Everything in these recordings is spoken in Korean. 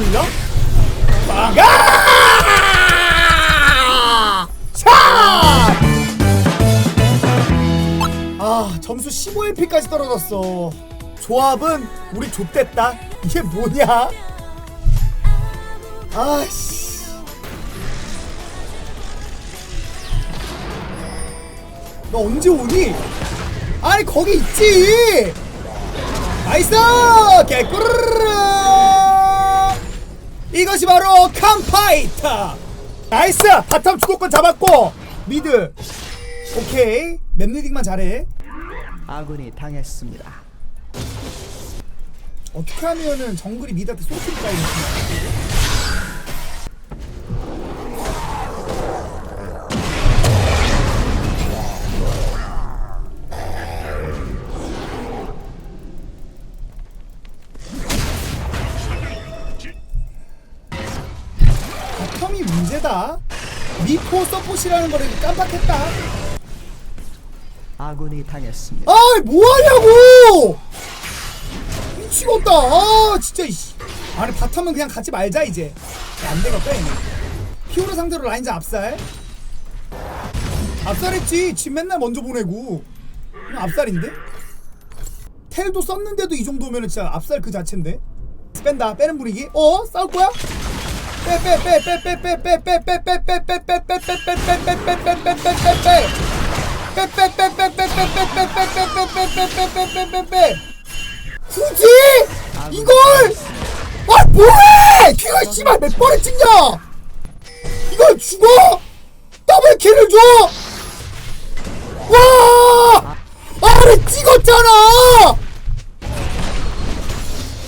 돌려? 막아! 샷! 아 점수 15LP까지 떨어졌어 조합은 우리 좆됐다 이게 뭐냐 아씨 너 언제 오니? 아니 거기 있지 나이스 개꿀르르 이것이 바로 캄파이터 나이스! 바텀 주도권 잡았고 미드. 오케이. 맵리딩만 잘해. 아군이 당했습니다. 어떻게 하면은 정글이 미드한테 쏠킬까 이거 바텀이 문제다. 미포 서폿이라는 거를 깜빡했다. 아군이 당했습니다. 아이 뭐하냐고! 미치겠다. 아 진짜 이씨. 아니 바텀은 그냥 가지 말자 이제. 야, 안 되겠다 얘네 피오르 상대로 라인자 압살. 압살했지. 집 맨날 먼저 보내고. 그냥 압살인데? 텔도 썼는데도 이 정도면 진짜 압살 그 자체인데? 뺀다. 빼는 분위기? 어? 싸울 거야 굳이? 이걸? 아 뭐해? 키가 씨발 몇 번을 찍냐? 이걸 죽어? 더블 킬을 줘와! 아를 찍었잖아!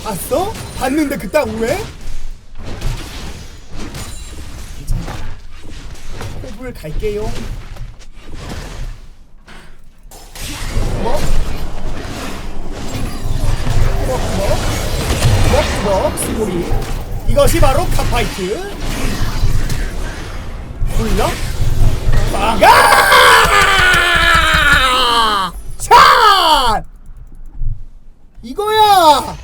봤어? 봤는데 그땅 왜? 탑을 갈게요. 먹먹먹먹 스고리 이것이 바로 탑파이트 굴러 막아 샷 이거야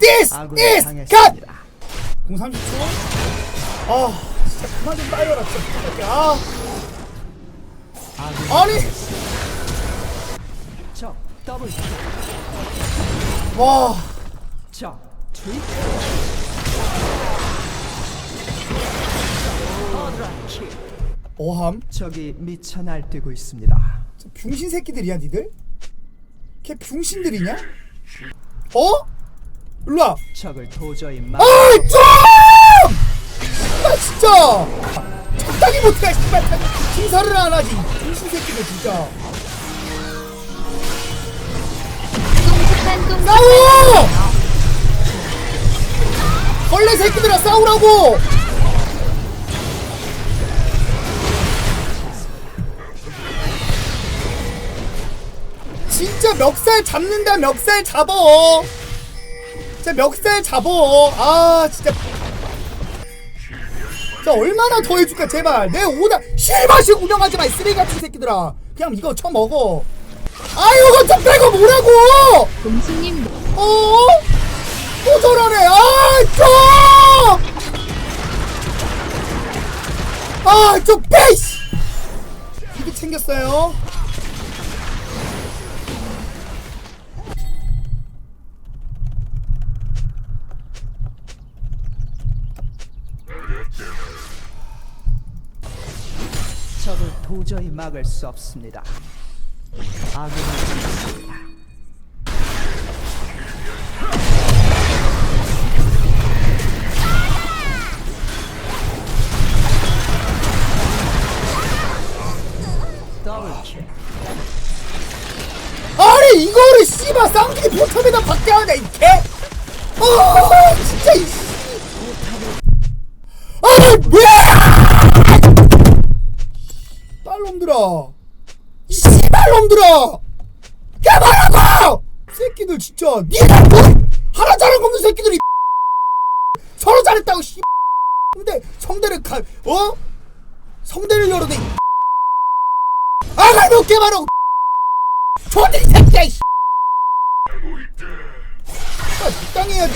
This is cut 공 30초 아 진짜 그만 좀 따여라 진짜 아 아니 적 더블 킬. 와적 트리플. 어함 적이 미쳐 날뛰고 있습니다. 저 병신 새끼들이야 니들? 걔 병신들이냐? 어? 일로 와 적을 도저히 막 아이 좀! 나 진짜 적당히 못해 씨발 심사를 안 하지 병신 새끼들 진짜 싸워! 벌레 새끼들아 싸우라고! 진짜 멱살 잡는다 멱살 잡어 진짜 멱살 잡어 아 진짜 자 얼마나 더 해줄까 제발 내 오다 실마식 운영하지 마 이 쓰레기 같은 새끼들아 그냥 이거 쳐먹어 아유 이거 좀 빼고 뭐라고 동수님 어? 또 저러네. 아, 좀! 아, 좀 빼! 씨! 이게 챙겼어요. 도저히 막을 수 없습니다. 더블 킬. 아니, 이거를 씨발 쌍둥이 포탑에다 박게 하냐, 이 개! 아, 진짜, 이 씨. 아, 왜! 빨놈들아. 이 씨발 놈들아! 개발하고! 새끼들 진짜 니가 뭐 하나 잘한 거 없는 새끼들이 서로 잘했다고 씨 근데 성대를 가 어? 성대를 열어대 아가 몇 개만하고 저들이 새끼야 이 아, 적당히 해야지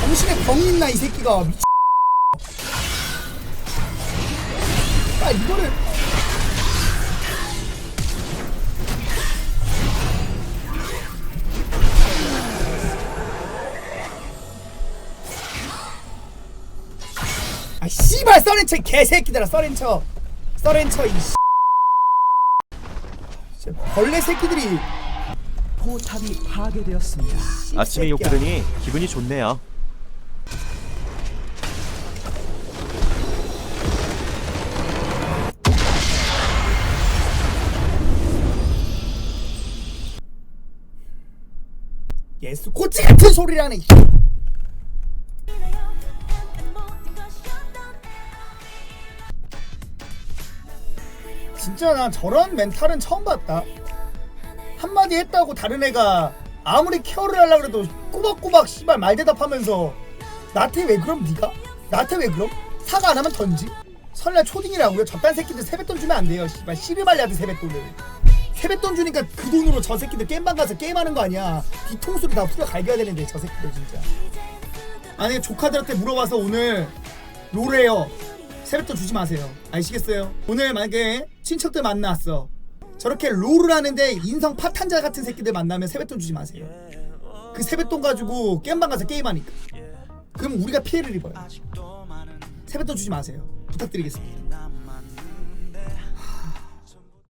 정신에 병이 있나 이 새끼가 미치 아 이거를 아 씨발 써렌처 개새끼들아 써렌처 써렌처 이 씨. 진짜 벌레 새끼들이 포탑이 파괴되었습니다. 아침에 욕 들으니 기분이 좋네요. 예수 꼬치 같은 소리라네 이 진짜 난 저런 멘탈은 처음 봤다 한마디 했다고 다른 애가 아무리 케어를 하려고 해도 꼬박꼬박 씨발 말 대답하면서 나한테 왜 그럼 네가? 나한테 왜 그럼? 사과 안 하면 던지? 설날 초딩이라고요? 저딴 새끼들 세뱃돈 주면 안 돼요 씨발 씨르발야드 세뱃돈을 세뱃돈 주니까 그 돈으로 저 새끼들 게임방 가서 게임하는 거 아니야. 뒤통수를 다 후려 갈겨야 되는데 저 새끼들 진짜. 아니 조카들한테 물어봐서 오늘 롤해요. 세뱃돈 주지 마세요. 아시겠어요? 오늘 만약에 친척들 만났어. 저렇게 롤을 하는데 인성 파탄자 같은 새끼들 만나면 세뱃돈 주지 마세요. 그 세뱃돈 가지고 게임방 가서 게임하니까. 그럼 우리가 피해를 입어요. 세뱃돈 주지 마세요. 부탁드리겠습니다